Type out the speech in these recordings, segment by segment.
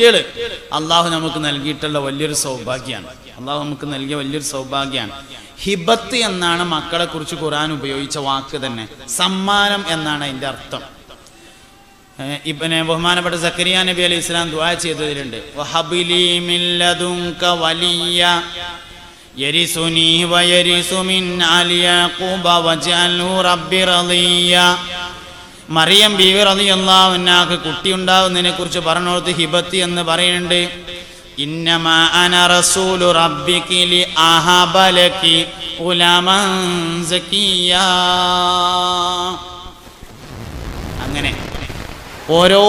കുട്ടികൾ അള്ളാഹു നമുക്ക് നൽകിയിട്ടുള്ള വലിയൊരു സൗഭാഗ്യമാണ് അള്ളാഹു നമുക്ക് നൽകിയ വലിയൊരു സൗഭാഗ്യമാണ് ഹിബത്ത് എന്നാണ് മക്കളെ കുറിച്ച് ഖുറാൻ ഉപയോഗിച്ച വാക്ക് തന്നെ. സമ്മാനം എന്നാണ് അതിന്റെ അർത്ഥം. ഇപ്പനെ ബഹുമാനപ്പെട്ട സക്കരിയ നബി അലൈഹി ഇസ്ലാം ദുആ ചെയ്തതിലുണ്ട്. വഹബിലി മറിയം ബീവി കുട്ടി ഉണ്ടാവുന്നതിനെ കുറിച്ച് പറഞ്ഞോടുത്ത് ഹിബത്തി എന്ന് പറയുന്നുണ്ട്. ഇന്നമാ റസൂലു അങ്ങനെ ഓരോ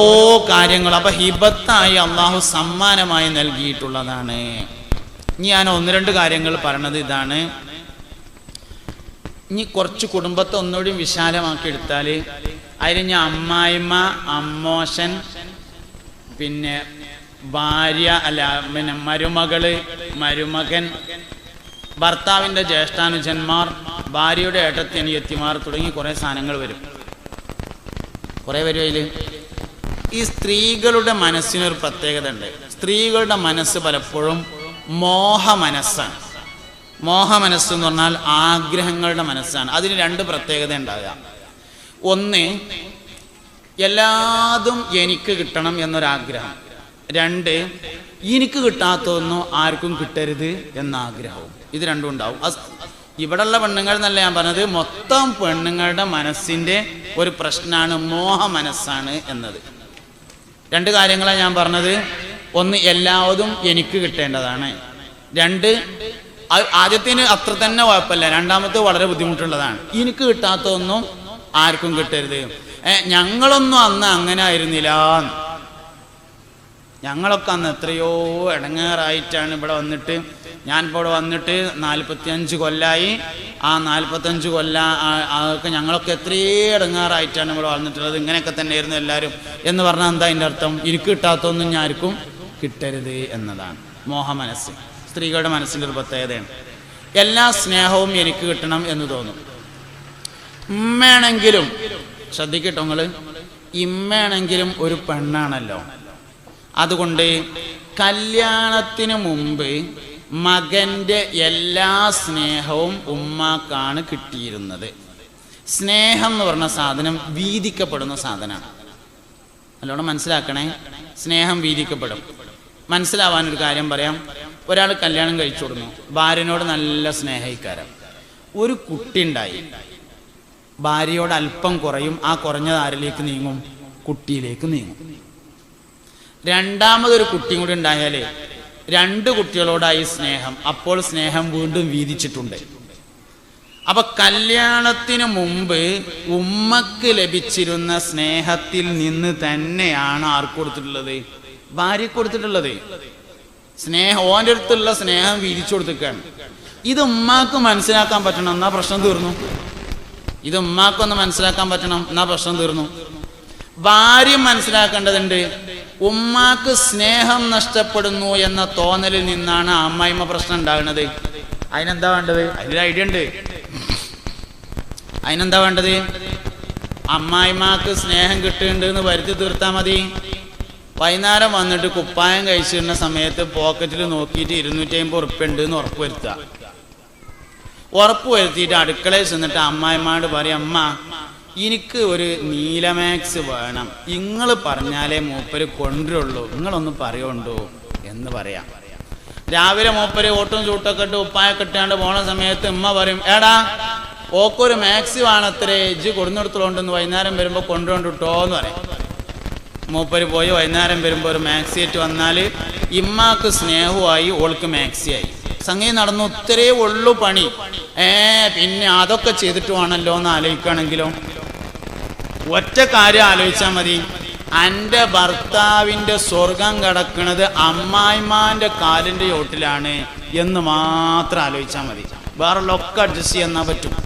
കാര്യങ്ങൾ അപ്പൊ ഹിബത്തായി അള്ളാഹു സമ്മാനമായി നൽകിയിട്ടുള്ളതാണ്. ഇനി ഞാൻ ഒന്ന് രണ്ട് കാര്യങ്ങൾ പറഞ്ഞത് ഇതാണ്. ഇനി കുറച്ച് കുടുംബത്തെ ഒന്നുകൂടി വിശാലമാക്കി എടുത്താൽ അതിൽ ഞാൻ അമ്മായിമ്മ അമ്മോശൻ പിന്നെ ഭാര്യ അല്ല പിന്നെ മരുമകൾ മരുമകൻ ഭർത്താവിന്റെ ജ്യേഷ്ഠാനുജന്മാർ ഭാര്യയുടെ ഏട്ടത്തി അനിയത്തിമാർ തുടങ്ങി കുറേ സാധനങ്ങൾ വരും. കുറേ വരും അതിൽ ഈ സ്ത്രീകളുടെ മനസ്സിനൊരു പ്രത്യേകത ഉണ്ട് സ്ത്രീകളുടെ മനസ്സ് പലപ്പോഴും മോഹ മനസ്സാണ് മോഹ മനസ്സ് എന്ന് പറഞ്ഞാൽ ആഗ്രഹങ്ങളുടെ മനസ്സാണ്. അതിന് രണ്ട് പ്രത്യേകത ഉണ്ടാകുക ഒന്ന് എല്ലാതും എനിക്ക് കിട്ടണം എന്നൊരാഗ്രഹം. രണ്ട് എനിക്ക് കിട്ടാത്തതൊന്നും ആർക്കും കിട്ടരുത് എന്ന ആഗ്രഹവും ഇത് രണ്ടും ഉണ്ടാവും. ഇവിടെ ഇവിടെയുള്ള പെണ്ണുങ്ങൾ എന്നല്ല ഞാൻ പറഞ്ഞത് മൊത്തം പെണ്ണുങ്ങളുടെ മനസ്സിന്റെ ഒരു പ്രശ്നമാണ് മോഹ മനസ്സാണ് എന്നത്. രണ്ട് കാര്യങ്ങളാണ് ഞാൻ പറഞ്ഞത്. ഒന്ന് എല്ലാതും എനിക്ക് കിട്ടേണ്ടതാണ്. രണ്ട് ആദ്യത്തിന് അത്ര തന്നെ കുഴപ്പമില്ല. രണ്ടാമത്തെ വളരെ ബുദ്ധിമുട്ടുള്ളതാണ്. എനിക്ക് കിട്ടാത്തതൊന്നും ആർക്കും കിട്ടരുത്. ഞങ്ങളൊന്നും അന്ന് അങ്ങനെ ആയിരുന്നില്ല. ഞങ്ങളൊക്കെ അന്ന് എത്രയോ ഇടങ്ങേറായിട്ടാണ് ഇവിടെ വന്നിട്ട്. ഞാൻ ഇപ്പോൾ ഇവിടെ വന്നിട്ട് നാൽപ്പത്തിയഞ്ച് കൊല്ലായി. ആ നാൽപ്പത്തഞ്ച് കൊല്ല അതൊക്കെ ഞങ്ങളൊക്കെ എത്രയോ ഇടങ്ങാറായിട്ടാണ് ഇവിടെ വന്നിട്ടുള്ളത്. ഇങ്ങനെയൊക്കെ തന്നെ ആയിരുന്നു എല്ലാവരും. എന്ന് പറഞ്ഞാൽ എന്താ അതിന്റെ അർത്ഥം? എനിക്ക് കിട്ടാത്തൊന്നും ഞാർക്കും കിട്ടരുത് എന്നതാണ്. മോഹ മനസ്സ് സ്ത്രീകളുടെ മനസ്സിന്റെ ഒരു പ്രത്യേകതയാണ്. എല്ലാ സ്നേഹവും എനിക്ക് കിട്ടണം എന്ന് തോന്നും. ഇമ്മയാണെങ്കിലും ശ്രദ്ധിക്കട്ടോ നിങ്ങൾ. ഇമ്മയാണെങ്കിലും ഒരു പെണ്ണാണല്ലോ. അതുകൊണ്ട് കല്യാണത്തിന് മുമ്പ് മകന്റെ എല്ലാ സ്നേഹവും ഉമ്മാക്കാണ് കിട്ടിയിരുന്നത്. സ്നേഹം എന്ന് പറഞ്ഞ സാധനം വീതിക്കപ്പെടുന്ന സാധനമാണ്. നല്ലോണം മനസ്സിലാക്കണേ. സ്നേഹം വീതിക്കപ്പെടും. മനസ്സിലാവാൻ ഒരു കാര്യം പറയാം. ഒരാൾ കല്യാണം കഴിച്ചു കൊടുക്കുന്നു ഭാര്യനോട് നല്ല സ്നേഹിക്കാരം ഒരു കുട്ടി ഉണ്ടായി. ഭാര്യയോട് അല്പം കുറയും ആ കുറഞ്ഞത് ആരിലേക്ക് നീങ്ങും? കുട്ടിയിലേക്ക് നീങ്ങും. രണ്ടാമതൊരു കുട്ടിയും കൂടി ഉണ്ടായാലേ രണ്ട് കുട്ടികളോടായി സ്നേഹം അപ്പോൾ സ്നേഹം വീണ്ടും വീതിച്ചിട്ടുണ്ട്. അപ്പൊ കല്യാണത്തിന് മുമ്പ് ഉമ്മക്ക് ലഭിച്ചിരുന്ന സ്നേഹത്തിൽ നിന്ന് തന്നെയാണ് ആർക്ക് കൊടുത്തിട്ടുള്ളത്? ഭാര്യ കൊടുത്തിട്ടുള്ളത്. സ്നേഹം ഓന്റെ അടുത്തുള്ള സ്നേഹം വീതിച്ചു കൊടുത്തിരിക്കുകയാണ്. ഇത് ഉമ്മാക്ക് മനസ്സിലാക്കാൻ പറ്റണം. എന്നാ പ്രശ്നം തീർന്നു. ഇത് ഉമ്മാക്കൊന്ന് മനസ്സിലാക്കാൻ പറ്റണം. എന്നാ പ്രശ്നം തീർന്നു. ഭാര്യ മനസ്സിലാക്കേണ്ടതുണ്ട് ഉമ്മാക്ക് സ്നേഹം നഷ്ടപ്പെടുന്നു എന്ന തോന്നലിൽ നിന്നാണ് അമ്മായിമ്മ പ്രശ്നം ഉണ്ടാകുന്നത്. അതിനെന്താ വേണ്ടത്? അതിലൊരു ഐഡിയ ഉണ്ട്. അതിനെന്താ വേണ്ടത്? അമ്മായിമാക്ക് സ്നേഹം കിട്ടുന്നുണ്ട് എന്ന് വരുത്തി തീർത്താൽ മതി. വൈകുന്നേരം വന്നിട്ട് കുപ്പായം കഴിച്ചിരുന്ന സമയത്ത് പോക്കറ്റിൽ നോക്കിയിട്ട് ഇരുന്നൂറ്റി അമ്പത് ഉണ്ട് എന്ന് ഉറപ്പ് വരുത്തുക. ഉറപ്പ് വരുത്തിയിട്ട് അടുക്കളയിൽ ചെന്നിട്ട് അമ്മായിമാട് പറയും അമ്മ എനിക്ക് ഒരു നീലമാക്സ് വേണം. നിങ്ങൾ പറഞ്ഞാലേ മൂപ്പര് കൊണ്ടുള്ളൂ നിങ്ങളൊന്ന് പറയുണ്ടോ? എന്ന് പറയാം. രാവിലെ മൂപ്പര് ഓട്ടും ചൂട്ടൊക്കെ ഇട്ട് ഉപ്പായൊക്കെ ഇട്ടാണ്ട് പോണ സമയത്ത് ഉമ്മ പറയും ഏടാ ഓക്കൊരു മാക്സി വേണത്രേ ഇജ്ജ് കൊടുന്നെടുത്തോണ്ടെന്ന് വൈകുന്നേരം വരുമ്പോൾ കൊണ്ടുകൊണ്ടിട്ടോ എന്ന് പറയും. മൂപ്പര് പോയി വൈകുന്നേരം വരുമ്പോൾ ഒരു മാക്സി ആയിട്ട് വന്നാൽ ഇമ്മാക്ക് സ്നേഹമായി ഓൾക്ക് മാക്സിയായി. സംഗീതം നടന്നു ഒത്തിരി ഉള്ളു പണി. ഏ പിന്നെ അതൊക്കെ ചെയ്തിട്ട് വേണമല്ലോ എന്ന് ആലോചിക്കുകയാണെങ്കിലോ? ഒറ്റ കാര്യം ആലോചിച്ചാൽ മതി. എന്റെ ഭർത്താവിന്റെ സ്വർഗം കിടക്കുന്നത് അമ്മായിമാന്റെ കാലിന്റെ ചോട്ടിലാണ് എന്ന് മാത്രം ആലോചിച്ചാൽ മതി. വേറെ വേറുള്ളൊക്കെ അഡ്ജസ്റ്റ് ചെയ്യാൻ പറ്റും.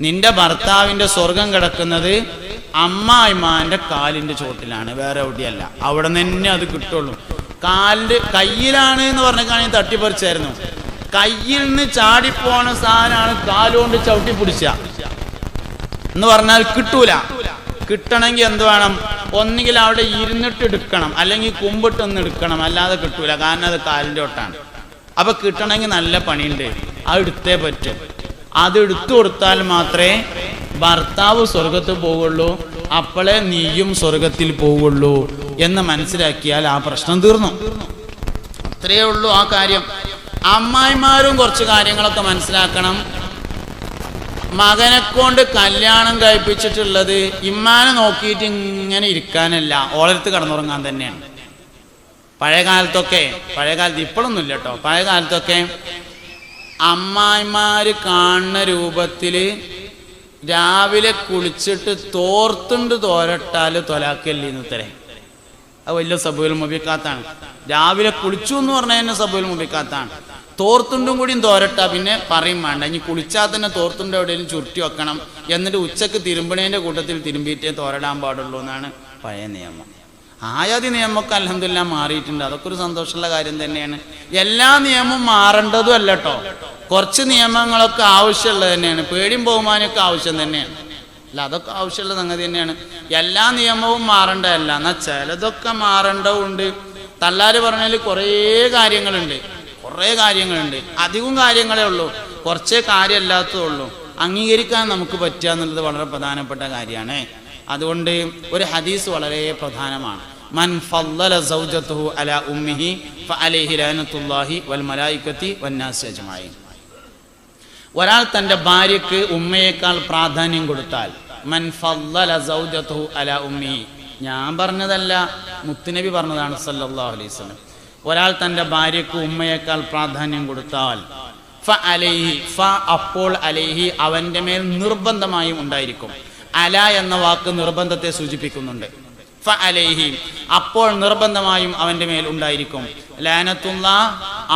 നിന്റെ ഭർത്താവിന്റെ സ്വർഗം കിടക്കുന്നത് അമ്മായിമാന്റെ കാലിന്റെ ചോട്ടിലാണ് വേറെ എവിടെയല്ല. അവിടെ നിന്ന് തന്നെ അത് കിട്ടുള്ളൂ. കാലിന്റെ കയ്യിലാണ് എന്ന് പറഞ്ഞാണെങ്കിൽ തട്ടിപ്പറിച്ചായിരുന്നു കയ്യിൽ നിന്ന് ചാടിപ്പോണ സാധനമാണ് കാലുകൊണ്ട് ചവിട്ടി പിടിച്ച. എന്ന് പറഞ്ഞാൽ കിട്ടൂല. കിട്ടണമെങ്കിൽ എന്ത് വേണം? ഒന്നുകിൽ അവിടെ ഇരുന്നിട്ട് എടുക്കണം. അല്ലെങ്കിൽ കുമ്പിട്ടൊന്ന് എടുക്കണം. അല്ലാതെ കിട്ടൂല. കാരണം അത് കാലിന്റെ ഒട്ടാണ്. അപ്പൊ കിട്ടണമെങ്കിൽ നല്ല പണിയുണ്ട്. അത് എടുത്തേ പറ്റും. അത് എടുത്തു കൊടുത്താൽ മാത്രമേ ഭർത്താവ് സ്വർഗത്ത് പോവുള്ളൂ. അപ്പോളെ നീയും സ്വർഗത്തിൽ പോവുള്ളൂ എന്ന് മനസ്സിലാക്കിയാൽ ആ പ്രശ്നം തീർന്നു. അത്രയേ ഉള്ളൂ ആ കാര്യം. അമ്മായിമാരും കുറച്ച് കാര്യങ്ങളൊക്കെ മനസ്സിലാക്കണം. മകനെ കൊണ്ട് കല്യാണം കഴിപ്പിച്ചിട്ടുള്ളത് ഇമ്മാനെ നോക്കിയിട്ട് ഇങ്ങനെ ഇരിക്കാനല്ല. ഓളടുത്ത് കടന്നുറങ്ങാൻ തന്നെയാണ്. പഴയ കാലത്തൊക്കെ പഴയ കാലത്ത് ഇപ്പോഴൊന്നുമില്ല കേട്ടോ പഴയ കാലത്തൊക്കെ അമ്മായിമാര് കാണുന്ന രൂപത്തിൽ രാവിലെ കുളിച്ചിട്ട് തോർത്തുണ്ട് തോരട്ടാൽ തൊലാക്കല്ലിന്ന് ഇന്നത്തെ അത് വലിയ സബുൽ മുബിക്കാത്താണ്. രാവിലെ കുളിച്ചു എന്ന് പറഞ്ഞാൽ തന്നെ സബുൽ മുബിക്കാത്താണ്. തോർത്തുണ്ടും കൂടിയും തോരട്ടാ പിന്നെ പറയും വേണ്ട ഇനി കുളിച്ചാൽ തന്നെ തോർത്തുണ്ട് എവിടെയെങ്കിലും ചുരുട്ടി വെക്കണം. എന്നിട്ട് ഉച്ചയ്ക്ക് തിരുമ്പണേന്റെ കൂട്ടത്തിൽ തിരുമ്പിയിട്ടേ തോരടാൻ പാടുള്ളൂ എന്നാണ് പഴയ നിയമം. ആയാതി നിയമമൊക്കെ അലഹമില്ല മാറിയിട്ടുണ്ട്. അതൊക്കെ ഒരു സന്തോഷമുള്ള കാര്യം തന്നെയാണ്. എല്ലാ നിയമവും മാറേണ്ടതും അല്ല കേട്ടോ കുറച്ച് നിയമങ്ങളൊക്കെ ആവശ്യമുള്ളത് തന്നെയാണ്. പേടിയും ബഹുമാനമൊക്കെ ആവശ്യം തന്നെയാണ്. അല്ല അതൊക്കെ ആവശ്യമുള്ള സംഗതി തന്നെയാണ്. എല്ലാ നിയമവും മാറേണ്ടതല്ല. എന്നാൽ ചിലതൊക്കെ മാറേണ്ടതുണ്ട്. തള്ളാര് പറഞ്ഞാൽ കുറേ കാര്യങ്ങളുണ്ട്. കുറേ കാര്യങ്ങളുണ്ട്. അധികം കാര്യങ്ങളേ ഉള്ളൂ. കുറച്ചേ കാര്യമല്ലാത്തതുള്ളൂ അംഗീകരിക്കാൻ നമുക്ക് പറ്റുക എന്നുള്ളത് വളരെ പ്രധാനപ്പെട്ട കാര്യമാണ്. അതുകൊണ്ട് ഒരു ഹദീസ് വളരെ പ്രധാനമാണ്. മൻ ഫല്ലല അല ഉമ്മിഹി ഫഅലൈഹി ലഅനത്തുല്ലാഹി വൽ വന്നാസ് ഒരാൾ തന്റെ ഭാര്യക്ക് ഉമ്മയേക്കാൾ പ്രാധാന്യം കൊടുത്താൽ മൻ ഫല്ലല അല ഉമ്മിഹി ഞാൻ പറഞ്ഞതല്ല മുത്തുനബി പറഞ്ഞതാണ് സല്ലല്ലാഹു അലൈഹി വസല്ലം. ഒരാൾ തന്റെ ഭാര്യയ്ക്ക് ഉമ്മയേക്കാൾ പ്രാധാന്യം കൊടുത്താൽ ഫ അലൈഹി ഫ അപ്പോൾ അലൈഹി അവന്റെ മേൽ നിർബന്ധമായും ഉണ്ടായിരിക്കും. അല എന്ന വാക്ക് നിർബന്ധത്തെ സൂചിപ്പിക്കുന്നുണ്ട്. ഫ അലൈഹി അപ്പോൾ നിർബന്ധമായും അവന്റെ മേൽ ഉണ്ടായിരിക്കും. ലാനത്തുള്ള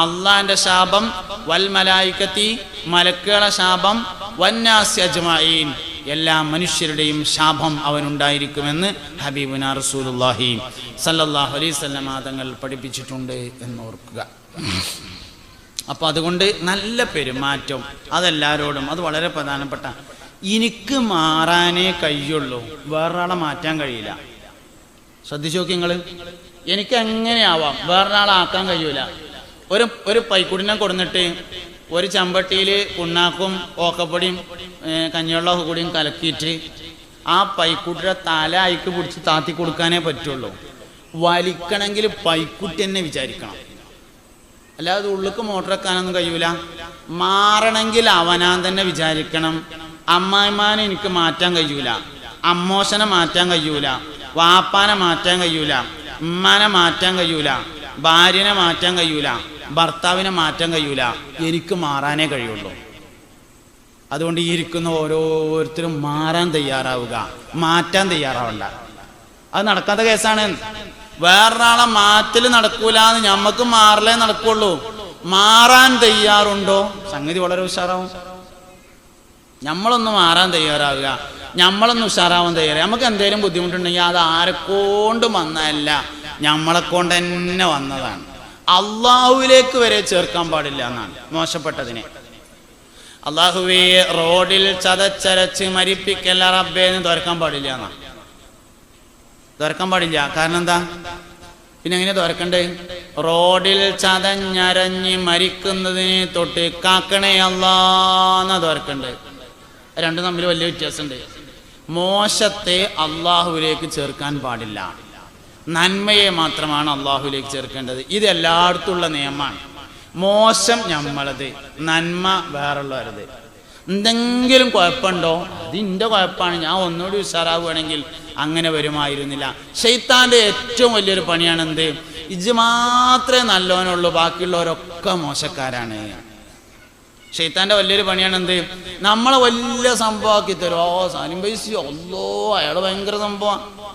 അള്ളാന്റെ ശാപം വൽ മലായിക്കത്തി മലക്കുകളെ ശാപം വന്നാസി അജ്മഈൻ. എല്ലാ മനുഷ്യരുടെയും ശാപം അവനുണ്ടായിരിക്കുമെന്ന് ഹബീബുന റസൂലുല്ലാഹി സല്ലല്ലാഹു അലൈഹി വസല്ലമ തങ്ങൾ പഠിപ്പിച്ചിട്ടുണ്ട് എന്ന് ഓർക്കുക അപ്പോൾ അതുകൊണ്ട് നല്ല പെരുമാറ്റം അതെല്ലാവരോടും അത് വളരെ പ്രധാനപ്പെട്ട എനിക്ക് മാറാനേ കഴിയുള്ളൂ വേറൊരാളെ മാറ്റാൻ കഴിയില്ല. ശ്രദ്ധിച്ചു നോക്കി നിങ്ങൾ എനിക്ക് എങ്ങനെയാവാം വേറൊരാളാക്കാൻ കഴിയൂല. ഒരു ഒരു പൈക്കുടിനെ കൊടുന്നിട്ട് ഒരു ചമ്പട്ടിയിൽ പുണ്ണാക്കും ഓക്കപ്പൊടിയും കഞ്ഞിവെള്ളമൊക്കെ കൂടിയും കലക്കിയിട്ട് ആ പൈക്കുട്ടിയുടെ തല അയക്ക് പിടിച്ച് താത്തി കൊടുക്കാനേ പറ്റുള്ളൂ. വലിക്കണമെങ്കിൽ പൈക്കുട്ടി തന്നെ വിചാരിക്കണം. അല്ലാതെ ഉള്ളിക്ക് മോട്ടർ വെക്കാനൊന്നും കഴിയൂല. മാറണമെങ്കിൽ അവനാൻ തന്നെ വിചാരിക്കണം. അമ്മായിമാനെ എനിക്ക് മാറ്റാൻ കഴിയൂല. അമ്മോശനെ മാറ്റാൻ കഴിയൂല. വാപ്പാനെ മാറ്റാൻ കഴിയൂല. ഉമ്മാനെ മാറ്റാൻ കഴിയൂല. ഭാര്യനെ മാറ്റാൻ കഴിയൂല. ഭർത്താവിനെ മാറ്റാൻ കഴിയൂല. എനിക്ക് മാറാനേ കഴിയുള്ളൂ. അതുകൊണ്ട് ഈ ഇരിക്കുന്ന ഓരോരുത്തരും മാറാൻ തയ്യാറാവുക. മാറ്റാൻ തയ്യാറാവണ്ട. അത് നടക്കാത്ത കേസാണ്. വേറൊരാളെ മാറ്റൽ നടക്കൂല എന്ന് ഞമ്മക്ക് മാറലേ നടക്കുള്ളൂ. മാറാൻ തയ്യാറുണ്ടോ? സംഗതി വളരെ ഉഷാറാവും. നമ്മളൊന്ന് മാറാൻ തയ്യാറാവുക. നമ്മളൊന്ന് ഉഷാറാവാൻ തയ്യാറാവുക. നമുക്ക് എന്തെങ്കിലും ബുദ്ധിമുട്ടുണ്ടെങ്കിൽ അത് ആരെക്കൊണ്ട് വന്നതല്ല. നമ്മളെ കൊണ്ട് തന്നെ വന്നതാണ്. അള്ളാഹുവിലേക്ക് വരെ ചേർക്കാൻ പാടില്ല എന്നാണ്. മോശപ്പെട്ടതിനെ. അള്ളാഹുവേ റോഡിൽ ചതച്ചരച്ച് മരിപ്പിക്കല്ല റബ്ബേ എന്ന് തുറക്കാൻ പാടില്ല എന്നാണ് തുറക്കാൻ പാടില്ല. കാരണം എന്താ? പിന്നെ എങ്ങനെ തുറക്കണ്ടേ റോഡിൽ ചതഞ്ഞരഞ്ഞ് മരിക്കുന്നതിന് തൊട്ട് കാക്കണേ അല്ലാന്ന തുറക്കണ്ട് രണ്ടും തമ്മിൽ വലിയ വ്യത്യാസമുണ്ട്. മോശത്തെ അള്ളാഹുവിലേക്ക് ചേർക്കാൻ പാടില്ല. നന്മയെ മാത്രമാണ് അള്ളാഹുലേക്ക് ചേർക്കേണ്ടത്. ഇത് എല്ലായിടത്തുള്ള നിയമമാണ്. മോശം ഞമ്മളത്. നന്മ വേറുള്ളവരത്. എന്തെങ്കിലും കുഴപ്പമുണ്ടോ? അത് എന്റെ കുഴപ്പമാണ്. ഞാൻ ഒന്നുകൂടി ഉഷാറാവുകയാണെങ്കിൽ അങ്ങനെ വരുമായിരുന്നില്ല. ഷെയ്ത്താന്റെ ഏറ്റവും വലിയൊരു പണിയാണ് എന്ത്? ഇജ് മാത്രമേ നല്ലവനുള്ളൂ ബാക്കിയുള്ളവരൊക്കെ മോശക്കാരാണ്. ഷെയ്ത്താന്റെ വലിയൊരു പണിയാണ് എന്ത്? നമ്മളെ വലിയ സംഭവമാക്കി തരും. ഓ സാലിം പൈസ ഒല്ലോ അയാൾ ഭയങ്കര സംഭവം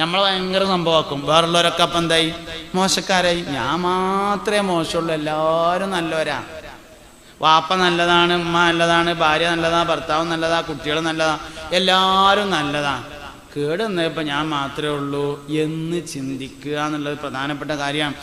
നമ്മളെ ഭയങ്കര സംഭവമാക്കും. വേറുള്ളവരൊക്കെ അപ്പം എന്തായി? മോശക്കാരായി. ഞാൻ മാത്രമേ മോശമുള്ളൂ. എല്ലാവരും നല്ലവരാ. വാപ്പ നല്ലതാണ് ഉമ്മ നല്ലതാണ് ഭാര്യ നല്ലതാ ഭർത്താവ് നല്ലതാ കുട്ടികൾ നല്ലതാ എല്ലാവരും നല്ലതാ. കേട് ഇപ്പം ഞാൻ മാത്രമേ ഉള്ളൂ എന്ന് ചിന്തിക്കുക എന്നുള്ളത് പ്രധാനപ്പെട്ട കാര്യമാണ്.